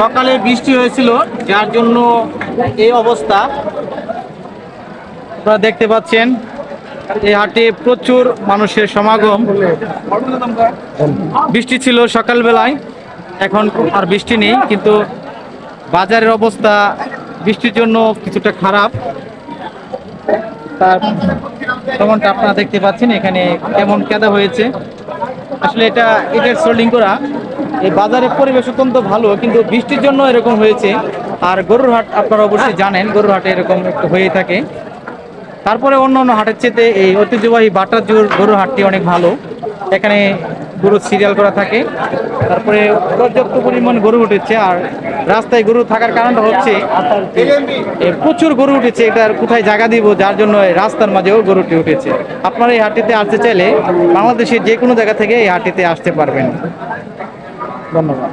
সকালে বৃষ্টি হয়েছিল, যার জন্য এই অবস্থা। আপনারা দেখতে পাচ্ছেন, এই হাটে প্রচুর মানুষের সমাগম। বৃষ্টি ছিল সকালবেলায়, এখন আর বৃষ্টি নেই, কিন্তু বাজারের অবস্থা বৃষ্টির জন্য কিছুটা খারাপ। তার তেমনটা আপনারা দেখতে পাচ্ছেন, এখানে কেমন কেদা হয়েছে। আসলে এটা এটার সোল্ডিং করা। এই বাজারের পরিবেশ অত্যন্ত ভালো, কিন্তু বৃষ্টির জন্য এরকম হয়েছে। আর গরুর হাট আপনারা অবশ্যই জানেন, গরুর হাটে এরকম একটু হয়ে থাকে। তারপরে অন্য অন্য হাটের চেয়ে এই ঐতিহ্যবাহী বাটার জোর গরুর হাটটি অনেক ভালো। এখানে গরু সিরিয়াল করা থাকে। তারপরে পর্যাপ্ত পরিমাণ গরু উঠেছে, আর রাস্তায় গরু থাকার কারণটা হচ্ছে প্রচুর গরু উঠেছে এটার কোথায় জায়গা দিব, যার জন্য রাস্তার মাঝেও গরুটি উঠেছে। আপনারা এই হাটটিতে আসতে চাইলে বাংলাদেশের যে কোনো জায়গা থেকে এই হাটটিতে আসতে পারবেন। ধন্যবাদ।